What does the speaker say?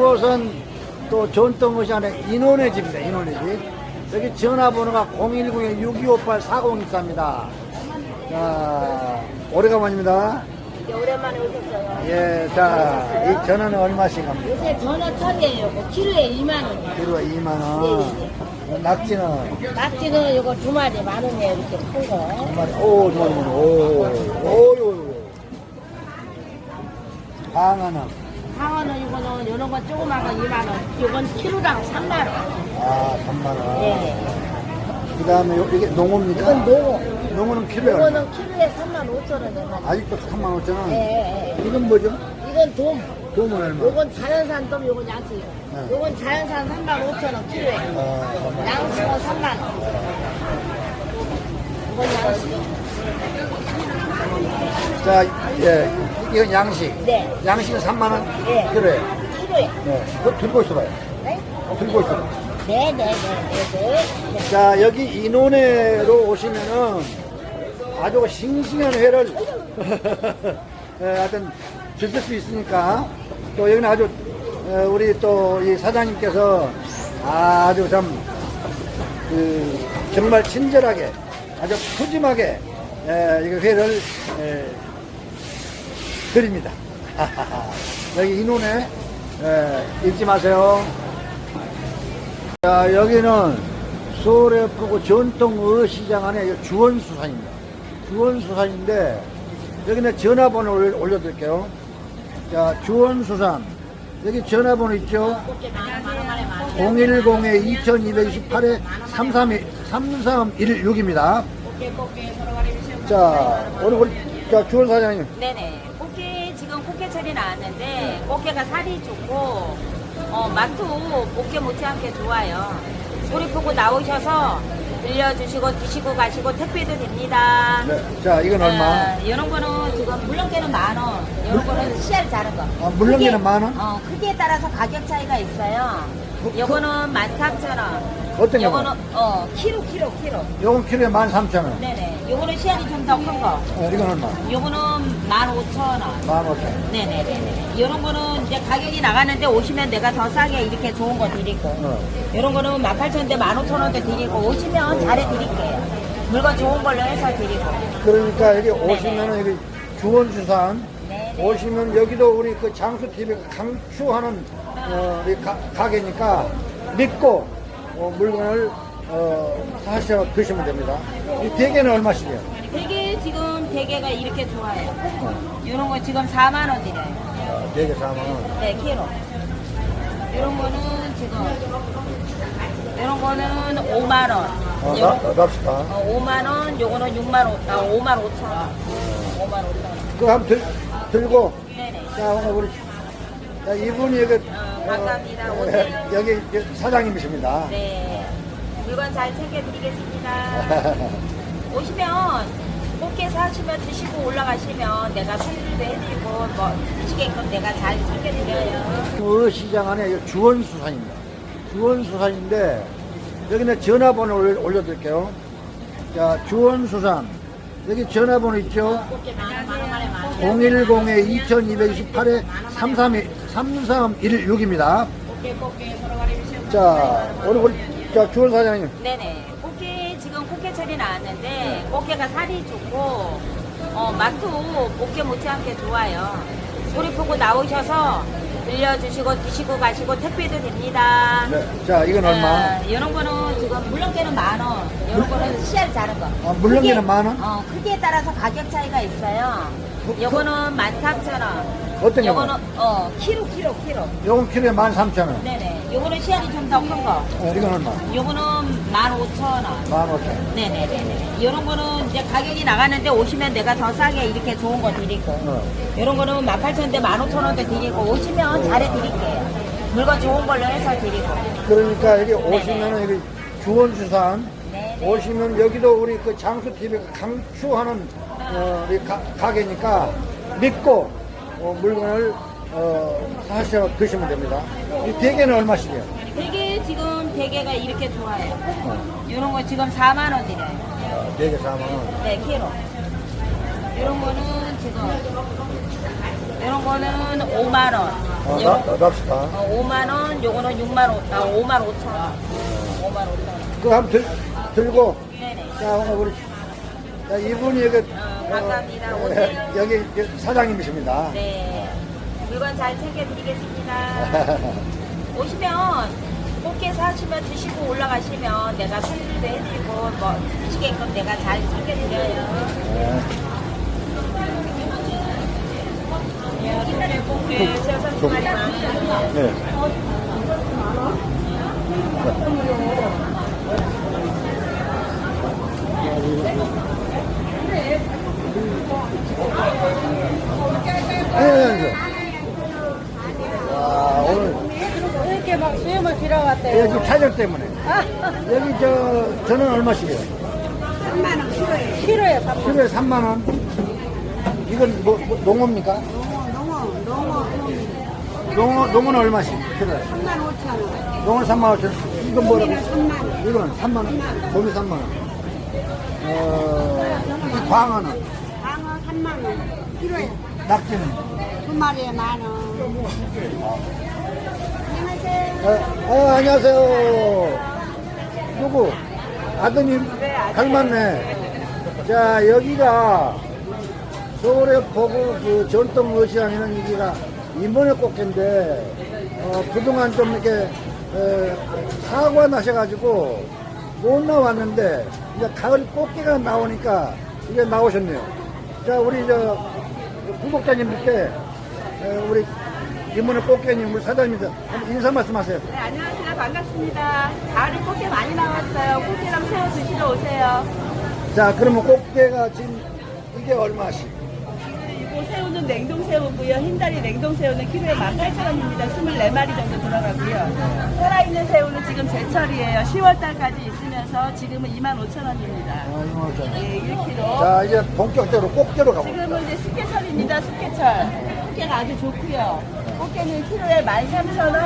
이곳은 또 전통의시 안에 인원의 집입니다. 인원의 집. 여기 전화번호가 010-6258-4024입니다. 자, 오래간만입니다. 이제 오랜만에 오셨어요. 예, 자, 이 전화는 얼마씩 합니까? 요새 전어 털이에요. 그 키로에 2만 원. 키로가 2만원. 낙지는 낙지는 요거 두 마리 만 원이에요. 이렇게 큰 거. 한 마리, 오, 두 마리, 오, 오, 요, 방어는, 상어는 이거는 요런 건 조그만 건 2만 원. 요건 키로당 3만 원. 아, 3만 원. 네. 그 다음에 이게 농어입니까? 이건 노고. 농어는 키로에 얼마? 이거는 키로에 3만 5천 원에 만 원. 아직도 3만 5천 원. 예, 예. 이건 뭐죠? 이건 돔. 도움은 얼마? 요건 자연산 돔, 요건 양식. 네. 요건 자연산 3만 5천 원 키로에. 아, 잠깐만. 양식은 3만 원. 이건 양식. 자, 예, 이건 양식. 네. 양식은 3만 원? 네. 그래. 키로에. 네. 그거 들고 있어봐요. 네? 들고 있어봐. 네, 네, 네, 네, 네. 자, 여기 인원회로 오시면은 아주 싱싱한 회를 예, 하여튼 드실 수 있으니까 또 여기는 아주 어, 우리 또 이 사장님께서 아주 참 그, 정말 친절하게 아주 푸짐하게 예, 이거 회를 예, 드립니다. 여기 인원회 예, 잊지 마세요. 자, 여기는 서울의 프고 전통 어시장 안에 주원수산입니다. 주원수산인데, 여기는 전화번호를 올려드릴게요. 자, 주원수산. 여기 전화번호 있죠? 010-2228에 33116입니다. 자, 오늘 우리, 자, 주원 사장님. 네네. 꽃게철이 나왔는데 꽃게가 살이 좋고 어, 맛도 꽃게 못지않게 좋아요. 소리 보고 나오셔서 들려주시고 드시고 가시고 택배도 됩니다. 네. 자, 이건 얼마? 이런 거는 지금 물렁게는 만 원. 이런 거는 씨알 자른 거. 아, 물렁게는 크기에- 만 원? 어, 크기에 따라서 가격 차이가 있어요. 그- 요거는 만 삼천 원. 어떤 게 요거는 어 키로 키로 키로. 요건 키로에 13,000원. 네네. 요거는 씨알이 좀 더 큰 거. 어, 이건 얼마? 요거는 만 오천 원. 15,000원. 네네네네. 이런 거는 이제 가격이 나가는데 오시면 내가 더 싸게 이렇게 좋은 거 드리고. 어. 이런 거는 18,000원대 15,000원대 드리고 오시면 잘해 드릴게요. 물건 좋은 걸로 해서 드리고. 그러니까 여기 오시면은 여기 주원수산 네. 오시면 여기도 우리 그 장수TV가 강추하는 어, 우리 가, 가게니까 믿고 어, 물건을 어, 사셔 드시면 됩니다. 이 대게는 얼마씩이에요? 되게 지금 대게가 이렇게 좋아요. 이런 거 지금 4만 원 드려요. 어, 대게 4만 원. 네, 키로. 이런 거는 지금 이런 거는 5만 원. 어, 이런 나, 납시다. 어, 5만 원, 요거는 6만 5, 아, 5만 5천 원. 5만 5천 원. 그거 한번 들, 들고 네네. 자 오늘 우리 자, 이분이 여기 어, 감사합니다. 어, 오세요. 여기 사장님이십니다. 네. 물건 잘 챙겨드리겠습니다. 오시면 꽃게 사시면 드시고 올라가시면 내가 손질도 해드리고 뭐 드시게끔 내가 잘 챙겨드려요. 어시장 안에 이 주원수산입니다. 주원수산인데 여기는 전화번호를 올려드릴게요. 자, 주원수산 여기 전화번호 있죠? 꽃게 만원 만원 만에 만원. 010-2228에 33116입니다. 꽃게 꽃게 걸어가리 주시고. 자, 오늘 우리 자, 주원 사장님. 네네. 꽃게 지금 꽃게철이 나왔는데 꽃게가 살이 좋고 어, 맛도 꽃게 못지않게 좋아요. 소리 보고 나오셔서 들려주시고 드시고 가시고 택배도 됩니다. 네. 자, 이건 얼마? 어, 이런 거는 지금 물렁게는 만 원. 이런 거는 씨알 자른 거. 아, 물렁게는 크기에- 만 원? 어, 크기에 따라서 가격 차이가 있어요. 그- 요거는 만 삼천 원. 어떤 게 요거는 많아요? 어 키로 키로 키로. 요건 키로에 13,000원. 네네. 요거는 씨알이 좀 더 큰 거. 어, 이건 얼마? 요거는 만 오천 원. 15,000원. 네네네네. 이런 거는 이제 가격이 나가는데 오시면 내가 더 싸게 이렇게 좋은 거 드리고. 어. 이런 거는 18,000원대 15,000원대 드리고 오시면 잘해 드릴게요. 물건 좋은 걸로 해서 드리고. 그러니까 여기 오시면은 여기 주원수산 네. 오시면 여기도 우리 그 장수TV가 강추하는 어, 우리 가, 가게니까 믿고 어, 물건을 어, 사셔 드시면 됩니다. 이 대게는 얼마씩이에요? 되게 지금 대게가 이렇게 좋아요. 이런 거 지금 4만 원 드려요. 어, 대게 4만 원. 네, 키로. 이런 거는 지금 이런 거는 5만 원. 어, 이거 나, 납시다. 어, 5만 원, 요거는 6만 5, 아, 5만 5천 원. 5만 5천 원. 그거 한번 들, 들고, 네네. 자, 오늘 우리, 자, 이분이 여기, 어, 감사합니다. 오세요. 여기, 여기 사장님이십니다. 네. 물건 잘 챙겨드리겠습니다. 오시면 꽃게 사시면 드시고 올라가시면 내가 손질도 해드리고 뭐 드시게끔 내가 잘 챙겨드려요. 네, 꽃게 새우 삼마리 만 원. 네. 네, 와, 오늘 이렇게 막 빌어왔대요. 여기 촬영 때문에. 여기 저, 저는 얼마씩이에요? 3만 원 키로에. 키로에 3만원. 키로에 3만 원. 이건 뭐, 뭐 농어입니까? 농어, 농어, 농어, 농어 는 얼마씩? 키로에? 3만 5천 원. 농어는 3만 5천 원. 이건 뭐라고? 3만 이건 3만 원. 곰이 3만 원. 어, 이 광어는? 방어 3만 원. 키로에 낙지는? 두 마리에 만 원. 어, 어, 안녕하세요. 누구? 아드님? 닮았네. 자, 여기가 서울의 포구 그 전통 의시장에는 여기가 이번에 꽃게인데, 어, 그동안 좀 이렇게, 에, 사고가 나셔가지고 못 나왔는데, 이제 가을 꽃게가 나오니까 이제 나오셨네요. 자, 우리 저 구독자님 밑에, 에, 우리 이번에 꽃게님, 우리 사장님들 한번 인사 말씀하세요. 네, 안녕하세요. 반갑습니다. 가을에 꽃게 많이 나왔어요. 꽃게랑 새우 드시러 오세요. 자, 그러면 꽃게가 지금 이게 얼마씩? 그리고 새우는 냉동 새우고요. 흰다리 냉동 새우는 키로에 18,000원입니다. 24마리 정도 들어가고요. 살아있는 새우는 지금 제철이에요. 10월달까지 있으면서 지금은 25,000원입니다. 아, 이거 어쩌나. 예, 1kg. 자, 이제 본격적으로 꽃게로 가볼게요. 지금은 이제 숙개철입니다. 숙개철. 꽃게가 아주 좋고요. 꽃게는 키로에 13,000원.